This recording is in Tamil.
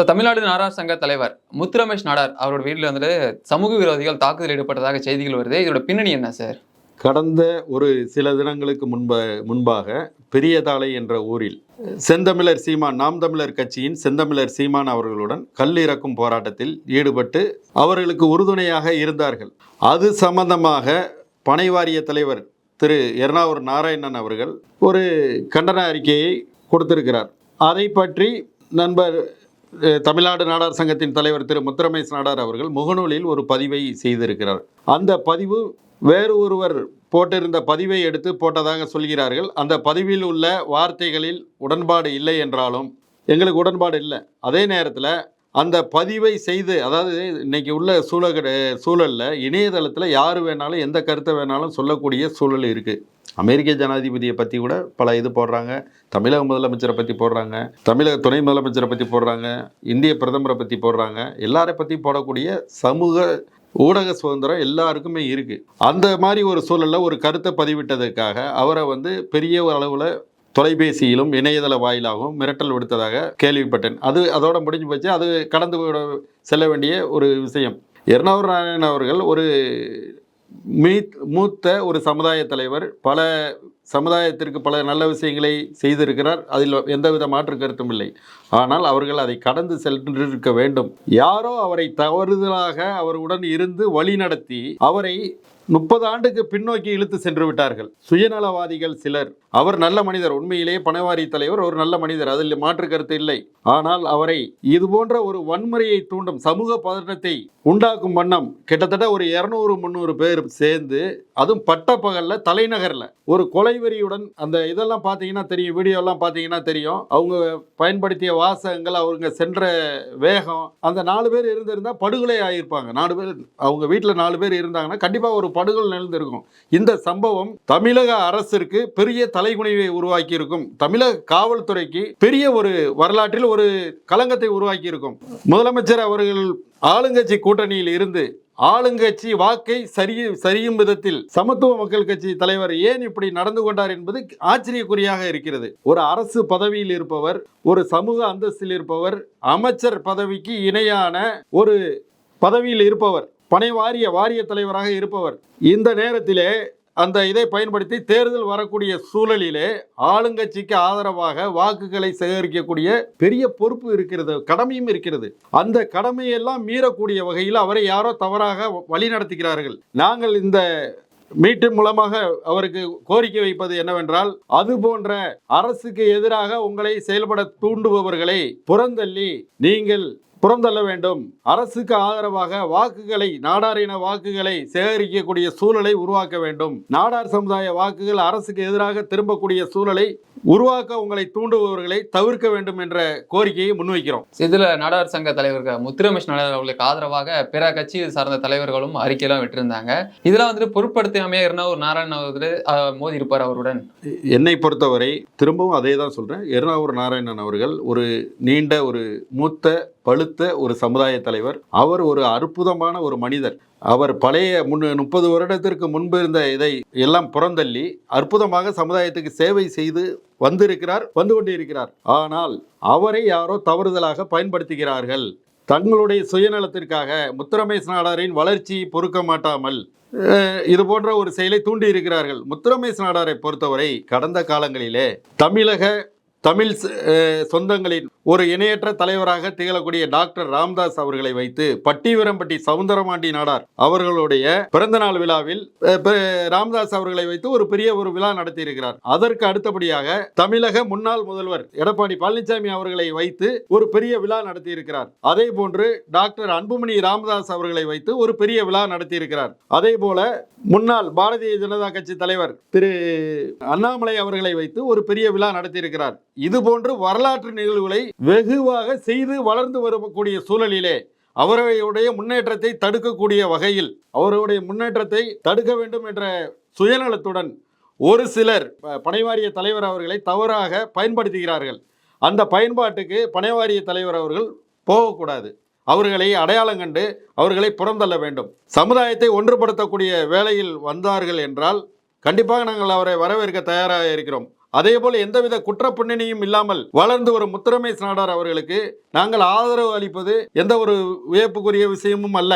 ஸோ தமிழ்நாடு நாடார் சங்க தலைவர் முத்துரமேஷ் நாடார் அவரோட வீட்டில் வந்துட்டு சமூக விரோதிகள் தாக்குதல் ஈடுபட்டதாக செய்திகள் வருது. இதோட பின்னணி என்ன சார்? கடந்த ஒரு சில தினங்களுக்கு முன்ப முன்பாக பெரியதாளை என்ற ஊரில் செந்தமிழர் சீமான் நாம் தமிழர் கட்சியின் செந்தமிழர் சீமான் அவர்களுடன் கல் இறக்கும் போராட்டத்தில் ஈடுபட்டு அவர்களுக்கு உறுதுணையாக இருந்தார்கள். அது சம்பந்தமாக பனை வாரிய தலைவர் திரு எர்ணாவூர் நாராயணன் அவர்கள் ஒரு கண்டன அறிக்கையை கொடுத்திருக்கிறார். அதை பற்றி நண்பர் தமிழ்நாடு நாடார் சங்கத்தின் தலைவர் திரு முத்துரமேஷ் நாடார் அவர்கள் முகநூலில் ஒரு பதிவை செய்திருக்கிறார். அந்த பதிவு வேறு ஒருவர் போட்டிருந்த பதிவை எடுத்து போட்டதாக சொல்கிறார்கள். அந்த பதிவில் உள்ள வார்த்தைகளில் உடன்பாடு இல்லை என்றாலும் எங்களுக்கு உடன்பாடு இல்லை. அதே நேரத்தில் அந்த பதிவை செய்து அதாவது இன்னைக்கு உள்ள சூழல் சூழலில் இணையதளத்தில் யார் வேணாலும் எந்த கருத்தை வேணாலும் சொல்லக்கூடிய சூழல் இருக்குது அமெரிக்க ஜனாதிபதியை பற்றி கூட பல இது போடுறாங்க. தமிழக முதலமைச்சரை பற்றி போடுறாங்க. தமிழக துணை முதலமைச்சரை பற்றி போடுறாங்க. இந்திய பிரதமரை பற்றி போடுறாங்க. எல்லாரை பற்றி போடக்கூடிய சமூக ஊடக சுதந்திரம் எல்லாருக்குமே இருக்குது அந்த மாதிரி ஒரு சூழலில் ஒரு கருத்தை பதிவிட்டதுக்காக அவரை வந்து பெரிய ஒரு அளவில் தொலைபேசியிலும் இணையதள வாயிலாகவும் மிரட்டல் விடுத்ததாக கேள்விப்பட்டேன். அது அதோட முடிஞ்சு போச்சு. அது கடந்து செல்ல வேண்டிய ஒரு விஷயம். எர்ணாவூர் நாராயணன் அவர்கள் ஒரு மீத் மூத்த ஒரு சமுதாய தலைவர். பல சமுதாயத்திற்கு பல நல்ல விஷயங்களை செய்திருக்கிறார். அதில் எந்தவித மாற்று கருத்தும் இல்லை. ஆனால் அவர்கள் அதை கடந்து சென்றிருக்க வேண்டும். யாரோ அவரை தவறுதலாக அவருடன் இருந்து வழிநடத்தி அவரை முப்பது ஆண்டுக்கு பின்னோக்கி இழுத்து சென்று விட்டார்கள். சுயநலவாதிகள் சிலர். அவர் நல்ல மனிதர். உண்மையிலேயே பணவாரி தலைவர் ஒரு நல்ல மனிதர். அதில் மாற்று கருத்து இல்லை. ஆனால் அவரை இது போன்ற ஒரு வன்முறையை தூண்டும் சமூக பதட்டத்தை உண்டாக்கும் வண்ணம் கிட்டத்தட்ட ஒரு இரநூறு முந்நூறு பேர் சேர்ந்து அதுவும் பட்டப்பகலில் தலைநகரில் ஒரு கொலை கொலைவெறியுடன் அந்த இதெல்லாம் பார்த்தீங்கன்னா தெரியும் வீடியோலாம் பார்த்தீங்கன்னா தெரியும். அவங்க பயன்படுத்திய வாசகங்கள் அவங்க சென்ற வேகம் அந்த நாலு பேர் இருந்திருந்தால் படுகொலை ஆகியிருப்பாங்க நாலு பேர் அவங்க வீட்டில் நாலு பேர் இருந்தாங்கன்னா கண்டிப்பாக ஒரு படுகொலை நிகழ்ந்திருக்கும். இந்த சம்பவம் தமிழக அரசிற்கு பெரிய தலைகுனிவை உருவாக்கி இருக்கும் தமிழக காவல்துறைக்கு பெரிய ஒரு வரலாற்றில் ஒரு களங்கத்தை உருவாக்கி இருக்கும் முதலமைச்சர் அவர்கள் ஆளுங்கட்சி கூட்டணியில் இருந்து ஆளுங்கட்சி வாக்கை சரி சரியும் விதத்தில் சமத்துவ மக்கள் கட்சி தலைவர் ஏன் இப்படி நடந்து கொண்டார் என்பது ஆச்சரியக்குறியாக இருக்கிறது. ஒரு அரசு பதவியில் இருப்பவர் ஒரு சமூக அந்தஸ்தில் இருப்பவர் அமைச்சர் பதவிக்கு இணையான ஒரு பதவியில் இருப்பவர் பனை வாரிய வாரிய தலைவராக இருப்பவர். இந்த நேரத்திலே அந்த இதை பயன்படுத்தி தேர்தல் வரக்கூடிய சூழலிலே ஆளுங்கட்சிக்கு ஆதரவாக வாக்குகளை சேகரிக்கக்கூடிய பெரிய பொறுப்பு இருக்கிறது கடமையும் இருக்கிறது. அந்த கடமையெல்லாம் மீறக்கூடிய வகையில் அவரை யாரோ தவறாக வழி நடத்துகிறார்கள் நாங்கள் இந்த மீட்டின் மூலமாக அவருக்கு கோரிக்கை வைப்பது என்னவென்றால் அது போன்ற அரசுக்கு எதிராக உங்களை செயல்பட தூண்டுபவர்களை புறந்தள்ளி நீங்கள் புறந்தள்ள வேண்டும். அரசுக்கு ஆதரவாக வாக்குகளை நாடாரின வாக்குகளை சேகரிக்கக்கூடிய சூழலை உருவாக்க வேண்டும். நாடார் சமுதாய வாக்குகள் அரசுக்கு எதிராக திரும்பக்கூடிய சூழலை உருவாக்க உங்களை தூண்டுபவர்களை தவிர்க்க வேண்டும் என்ற கோரிக்கையை முன்வைக்கிறோம். இதுல நாடார் சங்க தலைவர் முத்துரமேஷ் நாடார் அவர்களுக்கு ஆதரவாக பிற கட்சி சார்ந்த தலைவர்களும் அறிக்கையெல்லாம் விட்டிருந்தாங்க. இதெல்லாம் வந்துட்டு பொருட்படுத்தாமையா இருந்தா ஒரு நாராயணன் அவர்கள் மோதி இருப்பார் அவருடன். என்னை பொறுத்தவரை திரும்பவும் அதே தான் சொல்கிறேன் எர்ணாவூர் நாராயணன் அவர்கள் ஒரு நீண்ட ஒரு மூத்த பழுத்த ஒரு சமுதாய தலைவர். அவர் ஒரு அற்புதமான ஒரு மனிதர். அவர் பழைய முன் முப்பது வருடத்திற்கு முன்பு இருந்த இதை எல்லாம் புறந்தள்ளி அற்புதமாக சமுதாயத்துக்கு சேவை செய்து வந்திருக்கிறார் வந்து கொண்டிருக்கிறார். ஆனால் அவரை யாரோ தவறுதலாக பயன்படுத்துகிறார்கள். தங்களுடைய சுயநலத்திற்காக முத்துரமேஷ் நாடாரின் வளர்ச்சியை பொறுக்க மாட்டாமல் இது போன்ற ஒரு செயலை தூண்டி இருக்கிறார்கள் முத்துரமேஷ் நாடாரை பொறுத்தவரை கடந்த காலங்களிலே தமிழக தமிழ் சொந்தங்களின் ஒரு இணையற்ற தலைவராக திகழக்கூடிய டாக்டர் ராம்தாஸ் அவர்களை வைத்து பட்டிவீரம்பட்டி சவுந்தரமாண்டி நாடார் அவர்களுடைய பிறந்தநாள் விழாவில் ராம்தாஸ் அவர்களை வைத்து ஒரு பெரிய ஒரு விழா நடத்தியிருக்கிறார். அதற்கு அடுத்தபடியாக தமிழக முன்னாள் முதல்வர் எடப்பாடி பழனிசாமி அவர்களை வைத்து ஒரு பெரிய விழா நடத்தியிருக்கிறார். அதே போன்று டாக்டர் அன்புமணி ராமதாஸ் அவர்களை வைத்து ஒரு பெரிய விழா நடத்தியிருக்கிறார். அதே போல முன்னாள் பாரதிய ஜனதா கட்சி தலைவர் திரு அண்ணாமலை அவர்களை வைத்து ஒரு பெரிய விழா நடத்தியிருக்கிறார். இது போன்று வரலாற்று நிகழ்வுகளை வெகுவாக செய்து வளர்ந்து வரக்கூடிய சூழலிலே அவருடைய முன்னேற்றத்தை தடுக்கக்கூடிய வகையில் அவருடைய முன்னேற்றத்தை தடுக்க வேண்டும் என்ற சுயநலத்துடன் ஒரு சிலர் ப- பனைவாரிய தலைவர் அவர்களை தவறாக பயன்படுத்துகிறார்கள். அந்த பயன்பாட்டுக்கு பனைவாரிய தலைவர் அவர்கள் போகக்கூடாது. அவர்களை அடையாளம் கண்டு அவர்களை புறந்தள்ள வேண்டும். சமுதாயத்தை ஒன்றுபடுத்தக்கூடிய வேலையில் வந்தார்கள் என்றால் கண்டிப்பாக நாங்கள் அவரை வரவேற்க தயாராக இருக்கிறோம். அதே போல எந்தவித குற்றப்பின்னணியும் இல்லாமல் வளர்ந்து வரும் முத்துரமேஷ் நாடார் அவர்களுக்கு நாங்கள் ஆதரவு அளிப்பது எந்த ஒரு வியப்புக்குரிய விஷயமும் அல்ல.